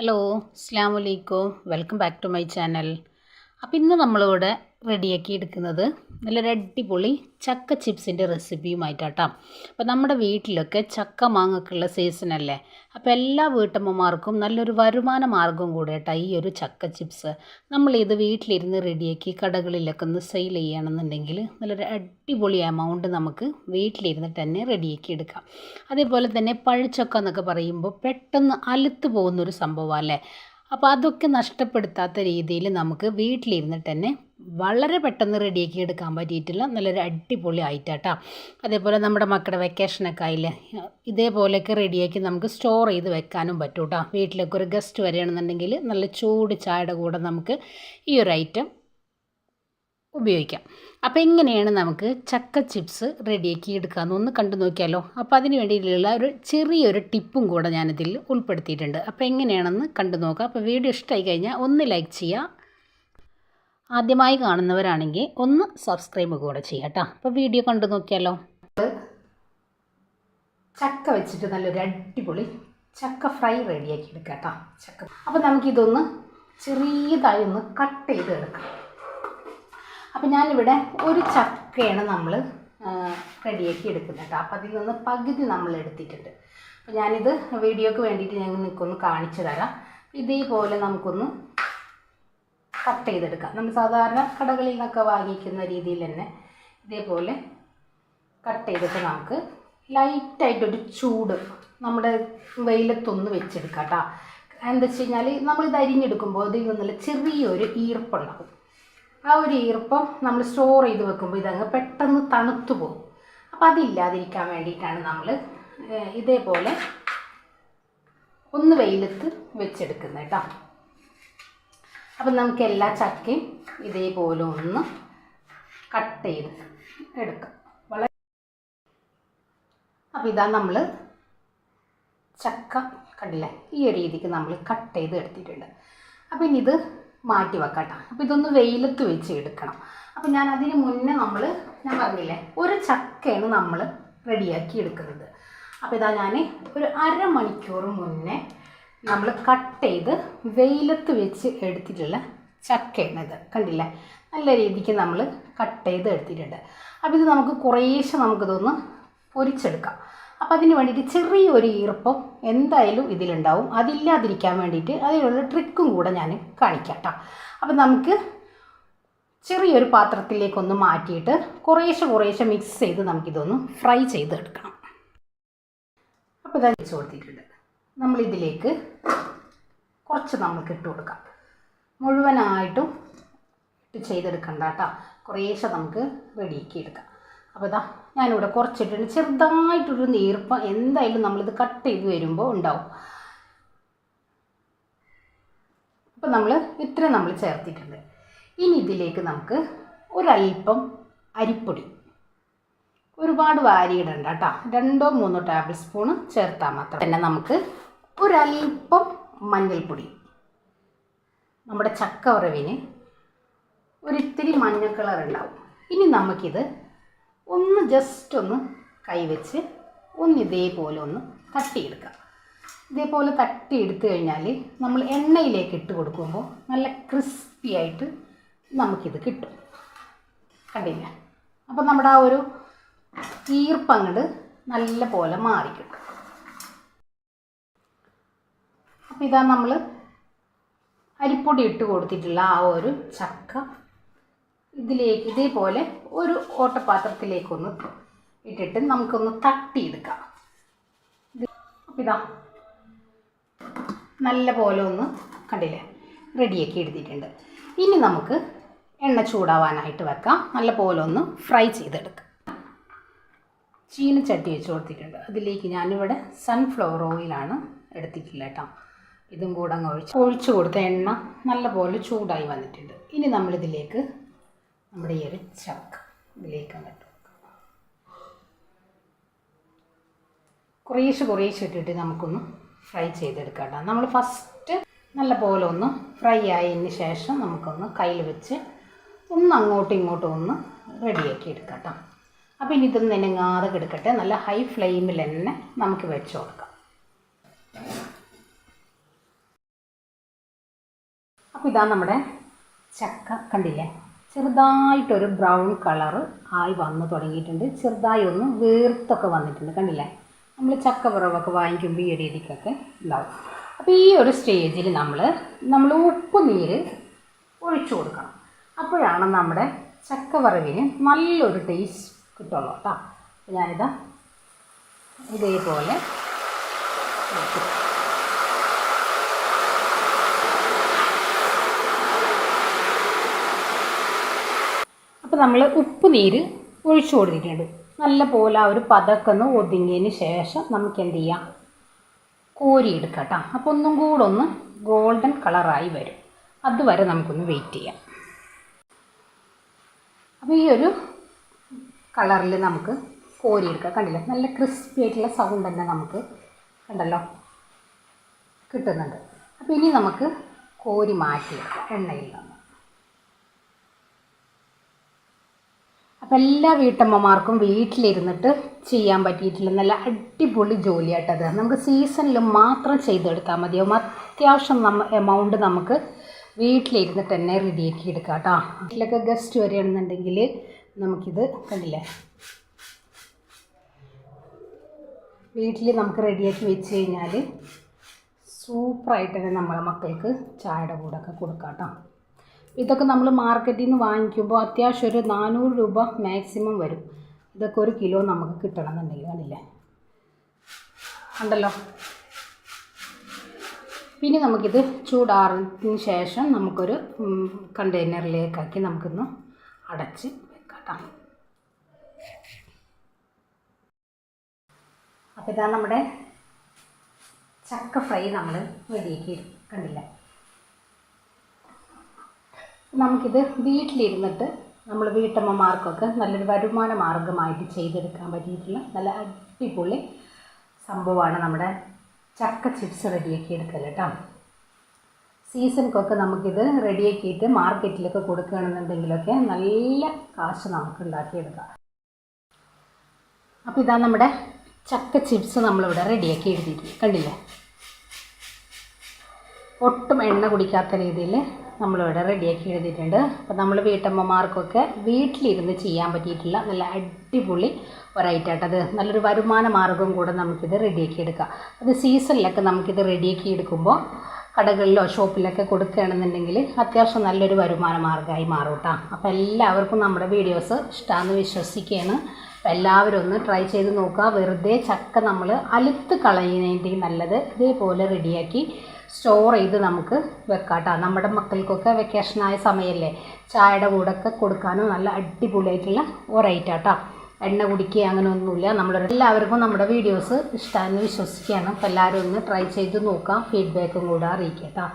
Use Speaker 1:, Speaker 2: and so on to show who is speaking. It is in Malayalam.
Speaker 1: Hello Assam welcome back to my channel. അപ്പോൾ ഇന്ന് നമ്മളിവിടെ റെഡിയാക്കി എടുക്കുന്നത്. നല്ലൊരു അടിപൊളി ചക്ക ചിപ്സിന്റെ റെസിപ്പിയുമായിട്ടാട്ടോ. അപ്പോൾ നമ്മുടെ വീട്ടിലൊക്കെ ചക്ക മാങ്ങക്കുള്ള സീസണല്ലേ അപ്പോൾ എല്ലാ വീട്ടമ്മമാർക്കും നല്ലൊരു വരുമാന മാർഗം കൂടെ കേട്ടോ ഈ ഒരു ചക്ക ചിപ്സ്. നമ്മളിത് വീട്ടിലിരുന്ന് റെഡിയാക്കി കടകളിലൊക്കെ ഒന്ന് സെയിൽ ചെയ്യണമെന്നുണ്ടെങ്കിൽ നല്ലൊരു അടിപൊളി എമൗണ്ട് നമുക്ക് വീട്ടിലിരുന്നിട്ട് തന്നെ റെഡിയാക്കി എടുക്കാം. അതേപോലെ തന്നെ പഴച്ചക്ക എന്നൊക്കെ പറയുമ്പോൾ പെട്ടെന്ന് അലുത്ത് പോകുന്നൊരു സംഭവമല്ലേ അപ്പോൾ അതൊക്കെ നഷ്ടപ്പെടുത്താത്ത രീതിയിൽ നമുക്ക് വീട്ടിലിരുന്നിട്ട് തന്നെ വളരെ പെട്ടെന്ന് റെഡിയാക്കി എടുക്കാൻ പറ്റിയിട്ടില്ല. നല്ലൊരു അടിപൊളി ആയിട്ടാട്ടോ അതേപോലെ നമ്മുടെ മക്കളുടെ വെക്കേഷനൊക്കെ ആയില്ലേ? ഇതേപോലെയൊക്കെ റെഡിയാക്കി നമുക്ക് സ്റ്റോർ ചെയ്ത് വെക്കാനും പറ്റും കേട്ടോ വീട്ടിലേക്ക് ഒരു ഗസ്റ്റ് വരികയാണെന്നുണ്ടെങ്കിൽ നല്ല ചൂട് ചായയുടെ കൂടെ നമുക്ക് ഈ ഒരു ഐറ്റം ഉപയോഗിക്കാം. അപ്പോൾ എങ്ങനെയാണ് നമുക്ക് ചക്ക ചിപ്സ് റെഡിയാക്കി എടുക്കാമെന്ന് ഒന്ന് കണ്ടു നോക്കിയാലോ. അപ്പോൾ അതിന് വേണ്ടിയിട്ടുള്ള ഒരു ചെറിയൊരു ടിപ്പും കൂടെ ഞാനിതിൽ ഉൾപ്പെടുത്തിയിട്ടുണ്ട്. അപ്പോൾ എങ്ങനെയാണെന്ന് കണ്ടു നോക്കാം. അപ്പോൾ വീഡിയോ ഇഷ്ടമായി കഴിഞ്ഞാൽ ഒന്ന് ലൈക്ക് ചെയ്യുക. ആദ്യമായി കാണുന്നവരാണെങ്കിൽ ഒന്ന് സബ്സ്ക്രൈബ് കൂടെ ചെയ്യാം കേട്ടോ അപ്പോൾ വീഡിയോ കണ്ടു നോക്കിയാലോ? ചക്ക വെച്ചിട്ട് നല്ലൊരു അടിപൊളി ചക്ക ഫ്രൈ റെഡിയാക്കി എടുക്കാം ചക്ക. അപ്പോൾ നമുക്കിതൊന്ന് ചെറിയതായി ഒന്ന് കട്ട് ചെയ്ത് എടുക്കാം. അപ്പോൾ ഞാനിവിടെ ഒരു ചക്കയാണ് നമ്മൾ റെഡിയാക്കി എടുക്കുന്നത് കേട്ടോ അപ്പോൾ അതിൽ നിന്ന് പകുതി നമ്മൾ എടുത്തിട്ടുണ്ട്. അപ്പോൾ ഞാനിത് വീഡിയോക്ക് വേണ്ടിയിട്ട് ഞാൻ നിൽക്കൊന്ന് കാണിച്ചു തരാം. ഇതേപോലെ നമുക്കൊന്ന് കട്ട് ചെയ്തെടുക്കാം നമ്മൾ സാധാരണ കടകളിൽ നിന്നൊക്കെ വാങ്ങിക്കുന്ന രീതിയിൽ തന്നെ ഇതേപോലെ കട്ട് ചെയ്തിട്ട് നമുക്ക് ലൈറ്റായിട്ടൊരു ചൂട് നമ്മുടെ വെയിലത്തൊന്ന് വെച്ചെടുക്കാം കേട്ടോ എന്താ വെച്ച് കഴിഞ്ഞാൽ നമ്മളിത് അരിഞ്ഞെടുക്കുമ്പോൾ അതിൽ നിന്നുള്ള ചെറിയൊരു ഈർപ്പുണ്ടാകും. ആ ഒരു ഈർപ്പം നമ്മൾ സ്റ്റോർ ചെയ്ത് വെക്കുമ്പോൾ ഇതങ്ങ് പെട്ടെന്ന് തണുത്തു പോകും. അപ്പം അതില്ലാതിരിക്കാൻ വേണ്ടിയിട്ടാണ് നമ്മൾ ഇതേപോലെ ഒന്ന് വെയിലത്ത് വെച്ചെടുക്കുന്നത് കേട്ടോ അപ്പം നമുക്ക് എല്ലാ ചക്കയും ഇതേപോലെ ഒന്ന് കട്ട് ചെയ്ത് എടുക്കാം. വളരെ അപ്പോൾ ഇതാ നമ്മൾ ചക്ക കണ്ടില്ലേ? ഈ ഒരു രീതിക്ക് നമ്മൾ കട്ട് ചെയ്ത് എടുത്തിട്ടുണ്ട്. അപ്പം ഇനി ഇത് മാറ്റി വെക്കട്ടെ അപ്പോൾ ഇതൊന്ന് വെയിലത്ത് വെച്ച് എടുക്കണം. അപ്പോൾ ഞാൻ അതിന് മുന്നേ നമ്മൾ ഞാൻ പറഞ്ഞില്ലേ ഒരു ചക്കയാണ് നമ്മൾ റെഡിയാക്കി എടുക്കുന്നത്. അപ്പോൾ ഇതാ ഞാൻ ഒരു അരമണിക്കൂർ മുന്നേ നമ്മൾ കട്ട് ചെയ്ത് വെയിലത്ത് വെച്ച് എടുത്തിട്ടുള്ള ചക്കയാണ് ഇത് കണ്ടില്ലേ? നല്ല രീതിക്ക് നമ്മൾ കട്ട് ചെയ്ത് എടുത്തിട്ടുണ്ട്. അപ്പോൾ ഇത് നമുക്ക് കുറേശ്ശെ നമുക്കിതൊന്ന് പൊരിച്ചെടുക്കാം. അപ്പോൾ അതിന് വേണ്ടിയിട്ട് ചെറിയൊരു ഈർപ്പം എന്തായാലും ഇതിലുണ്ടാവും. അതില്ലാതിരിക്കാൻ വേണ്ടിയിട്ട് അതിനുള്ള ട്രിക്കും കൂടെ ഞാൻ കാണിക്കാം കേട്ടോ. അപ്പോൾ നമുക്ക് ചെറിയൊരു പാത്രത്തിലേക്കൊന്ന് മാറ്റിയിട്ട് കുറേശ്ശെ കുറേശ്ശെ മിക്സ് ചെയ്ത് നമുക്കിതൊന്ന് ഫ്രൈ ചെയ്തെടുക്കണം. അപ്പോൾ ഇതാ വെച്ച് കൊടുത്തിട്ടുണ്ട്. നമ്മളിതിലേക്ക് കുറച്ച് നമുക്ക് ഇട്ട് കൊടുക്കാം. മുഴുവനായിട്ടും ഇട്ട് ചെയ്തെടുക്കണ്ട കേട്ടോ. കുറേശ്ശെ നമുക്ക് റെഡിയാക്കി എടുക്കാം. അപ്പോൾ ഇതാ ഞാനിവിടെ കുറച്ചിട്ടുണ്ട്. ചെറുതായിട്ടൊരു നീർപ്പം എന്തായാലും നമ്മളിത് കട്ട് ചെയ്ത് വരുമ്പോൾ ഉണ്ടാവും. അപ്പോൾ നമ്മൾ ഇത്രയും നമ്മൾ ചേർത്തിട്ടുണ്ട്. ഇനി ഇതിലേക്ക് നമുക്ക് ഒരല്പം അരിപ്പൊടി ഒരുപാട് വാരിയിടണ്ട കേട്ടോ. രണ്ടോ മൂന്നോ ടേബിൾ സ്പൂണ് ചേർത്താൽ മാത്രം. തന്നെ നമുക്ക് ഒരല്പം മഞ്ഞൾപ്പൊടി. നമ്മുടെ ചക്ക ഉറവിന് ഒരിത്തിരി മഞ്ഞ കളർ ഉണ്ടാവും. ഇനി നമുക്കിത് ഒന്ന് ജസ്റ്റ് ഒന്ന് കൈവച്ച് ഒന്ന് ഇതേപോലെ ഒന്ന് തട്ടിയെടുക്കാം. ഇതേപോലെ തട്ടിയെടുത്തു കഴിഞ്ഞാൽ നമ്മൾ എണ്ണയിലേക്ക് ഇട്ട് കൊടുക്കുമ്പോൾ നല്ല ക്രിസ്പി ആയിട്ട് നമുക്കിത് കിട്ടും. കണ്ടില്ല? അപ്പം നമ്മുടെ ആ ഒരു ഈർപ്പങ്ങട് നല്ല പോലെ മാറിക്കിട്ടും. ഇതാ നമ്മൾ അരിപ്പൊടി ഇട്ട് കൊടുത്തിട്ടുള്ള ആ ഒരു ചക്ക ഇതിലേക്ക് ഇതേപോലെ ഒരു ഓട്ടപാത്രത്തിലേക്കൊന്ന് ഇട്ടിട്ട് നമുക്കൊന്ന് തട്ടിയെടുക്കാം. എടുക്കാം ഇതാ നല്ല പോലെ ഒന്ന് കണ്ടില്ലേ റെഡിയാക്കി എടുത്തിട്ടുണ്ട്. ഇനി നമുക്ക് എണ്ണ ചൂടാവാനായിട്ട് വെക്കാം. നല്ല പോലെ ഒന്ന് ഫ്രൈ ചെയ്തെടുക്കാം. ചീനച്ചട്ടി വെച്ച് കൊടുത്തിട്ടുണ്ട്. അതിലേക്ക് ഞാനിവിടെ സൺഫ്ലവർ ഓയിലാണ് എടുത്തിട്ടില്ല കേട്ടോ. ഇതും കൂടെ അങ്ങ് ഒഴിച്ച് ഒഴിച്ചു കൊടുത്ത എണ്ണ നല്ലപോലെ ചൂടായി വന്നിട്ടുണ്ട്. ഇനി നമ്മളിതിലേക്ക് നമ്മുടെ ഈ ഒരു ചക്ക ഇതിലേക്ക് അങ്ങോട്ട് കുറേശ്ശെ കുറേശ്ശെ ഇട്ടിട്ട് നമുക്കൊന്ന് ഫ്രൈ ചെയ്തെടുക്കാം നമ്മൾ ഫസ്റ്റ് നല്ല പോലെ ഒന്ന് ഫ്രൈ ആയതിന് ശേഷം നമുക്കൊന്ന് കയ്യിൽ വെച്ച് ഒന്ന് അങ്ങോട്ടും ഇങ്ങോട്ടും ഒന്ന് റെഡിയാക്കി എടുക്കാം കേട്ടോ. അപ്പോൾ ഇനി ഇതൊന്നും നെനങ്ങാതെ കിടക്കട്ടെ. നല്ല ഹൈ ഫ്ലെയിമിൽ തന്നെ നമുക്ക് വെച്ച് കൊടുക്കാം. അപ്പോൾ ഇതാ നമ്മുടെ ചക്ക കണ്ടില്ലേ? ചെറുതായിട്ടൊരു ബ്രൗൺ കളർ ആയി വന്ന് തുടങ്ങിയിട്ടുണ്ട്. ചെറുതായി ഒന്ന് വീർത്തൊക്കെ വന്നിട്ടുണ്ട് കണ്ടില്ലേ? നമ്മൾ ചക്ക വിറവൊക്കെ വാങ്ങിക്കുമ്പോൾ ഈ ഒരു രീതിക്കൊക്കെ ഉണ്ടാവും അപ്പോൾ ഈ ഒരു സ്റ്റേജിൽ നമ്മൾ നമ്മൾ ഉപ്പ് നീര് ഒഴിച്ചു കൊടുക്കണം. അപ്പോഴാണ് നമ്മുടെ ചക്ക വറവിന് നല്ലൊരു ടേസ്റ്റ് കിട്ടുള്ളൂ കേട്ടോ. ഞാനിതാ ഇതേപോലെ അപ്പോൾ നമ്മൾ ഉപ്പ് നീര് ഒഴിച്ചു കൊടുത്തിട്ടുണ്ട്. നല്ല പോലെ ആ ഒരു പതക്കൊന്ന് ഒതുങ്ങിയതിന് ശേഷം നമുക്ക് എന്ത് ചെയ്യാം? കോരിയെടുക്കാം കേട്ടോ. അപ്പോൾ ഒന്നും കൂടെ ഒന്ന് ഗോൾഡൻ കളറായി വരും. അതുവരെ നമുക്കൊന്ന് വെയിറ്റ് ചെയ്യാം. അപ്പോൾ ഈ ഒരു കളറിൽ നമുക്ക് കോരിയെടുക്കാം. കണ്ടില്ലേ? നല്ല ക്രിസ്പി ആയിട്ടുള്ള സൗണ്ട് തന്നെ നമുക്ക് കണ്ടല്ലോ? കിട്ടുന്നുണ്ട്. അപ്പോൾ ഇനി നമുക്ക് കോരി മാറ്റിയെടുക്കാം. എണ്ണയിൽ നിന്ന് അപ്പം എല്ലാ വീട്ടമ്മമാർക്കും വീട്ടിലിരുന്നിട്ട് ചെയ്യാൻ പറ്റിയിട്ടുള്ള നല്ല അടിപൊളി ജോലിയായിട്ടത് നമുക്ക് സീസണിൽ മാത്രം ചെയ്തെടുത്താൽ മതിയാവും അത്യാവശ്യം നമ്മ എമൗണ്ട് നമുക്ക് വീട്ടിലിരുന്നിട്ട് തന്നെ റെഡിയാക്കി എടുക്കാം കേട്ടോ. വീട്ടിലൊക്കെ ഗസ്റ്റ് വരികയാണെന്നുണ്ടെങ്കിൽ നമുക്കിത് കണ്ടില്ലേ? വീട്ടിൽ നമുക്ക് റെഡിയാക്കി വെച്ച് കഴിഞ്ഞാൽ സൂപ്പറായിട്ട് തന്നെ നമ്മളെ മക്കൾക്ക് ചായയുടെ കൂടെ ഒക്കെ കൊടുക്കാം കേട്ടോ. ഇതൊക്കെ നമ്മൾ മാർക്കറ്റിൽ നിന്ന് വാങ്ങിക്കുമ്പോൾ അത്യാവശ്യം ഒരു നാനൂറ് രൂപ മാക്സിമം വരും. ഇതൊക്കെ ഒരു കിലോ നമുക്ക് കിട്ടണം എന്നുണ്ടെങ്കിൽ കണ്ടില്ലേ? ഉണ്ടല്ലോ പിന്നെ നമുക്കിത് ചൂടാറിന് ശേഷം നമുക്കൊരു കണ്ടെയ്നറിലേക്കാക്കി നമുക്കൊന്ന് അടച്ച് വെക്കാം അപ്പോൾ ഇതാ നമ്മുടെ ചക്ക ഫ്രൈ നമ്മൾ റെഡിയാക്കി കണ്ടില്ലേ? നമുക്കിത് വീട്ടിലിരുന്നിട്ട് നമ്മൾ വീട്ടമ്മമാർക്കൊക്കെ നല്ലൊരു വരുമാന മാർഗമായിട്ട് ചെയ്തെടുക്കാൻ പറ്റിയിട്ടുള്ള നല്ല അടിപൊളി സംഭവമാണ് നമ്മുടെ ചക്ക ചിപ്സ് റെഡിയാക്കി എടുക്കൽ കേട്ടോ. സീസൺക്കൊക്കെ നമുക്കിത് റെഡിയാക്കിയിട്ട് മാർക്കറ്റിലൊക്കെ കൊടുക്കുകയാണെന്നുണ്ടെങ്കിലൊക്കെ നല്ല കാശ് നമുക്ക് ഉണ്ടാക്കിയെടുക്കാം അപ്പോൾ ഇതാ നമ്മുടെ ചക്ക ചിപ്സ് നമ്മളിവിടെ റെഡിയാക്കി എഴുതിയിട്ടുണ്ട്. കണ്ടില്ലേ? ഒട്ടും എണ്ണ കുടിക്കാത്ത രീതിയിൽ നമ്മളിവിടെ റെഡിയാക്കി എഴുതിയിട്ടുണ്ട്. അപ്പോൾ നമ്മൾ വീട്ടമ്മമാർക്കൊക്കെ വീട്ടിലിരുന്ന് ചെയ്യാൻ പറ്റിയിട്ടുള്ള നല്ല അടിപൊളി ഒരൈറ്റായിട്ടത് നല്ലൊരു വരുമാന മാർഗം കൂടെ നമുക്കിത് റെഡിയാക്കി എടുക്കാം. അത് സീസണിലൊക്കെ നമുക്കിത് റെഡിയാക്കി എടുക്കുമ്പോൾ കടകളിലോ ഷോപ്പിലൊക്കെ കൊടുക്കുകയാണെന്നുണ്ടെങ്കിൽ അത്യാവശ്യം നല്ലൊരു വരുമാന മാർഗമായി മാറും കേട്ടോ അപ്പോൾ എല്ലാവർക്കും നമ്മുടെ വീഡിയോസ് ഇഷ്ടമാണെന്ന് വിശ്വസിക്കുകയാണ്. എല്ലാവരും ഒന്ന് ട്രൈ ചെയ്ത് നോക്കുക. വെറുതെ ചക്ക നമ്മൾ അലുത്ത് കളയുന്നതിന്റെ നല്ലത് ഇതേപോലെ റെഡിയാക്കി സ്റ്റോർ ചെയ്ത് നമുക്ക് വെക്കാട്ടോ. നമ്മുടെ മക്കൾക്കൊക്കെ വെക്കേഷനായ സമയമല്ലേ ചായയുടെ കൂടെ ഒക്കെ കൊടുക്കാനും നല്ല അടിപൊളിയായിട്ടുള്ള ഒരൈറ്റാ കേട്ടോ എണ്ണ കുടിക്കുക അങ്ങനെ ഒന്നുമില്ല നമ്മൾ എല്ലാവർക്കും നമ്മുടെ വീഡിയോസ് ഇഷ്ടമാണെന്ന് വിശ്വസിക്കുകയാണ്. അപ്പോൾ എല്ലാവരും ഒന്ന് ട്രൈ ചെയ്ത് നോക്കാം ഫീഡ്ബാക്കും കൂടെ അറിയിക്കാം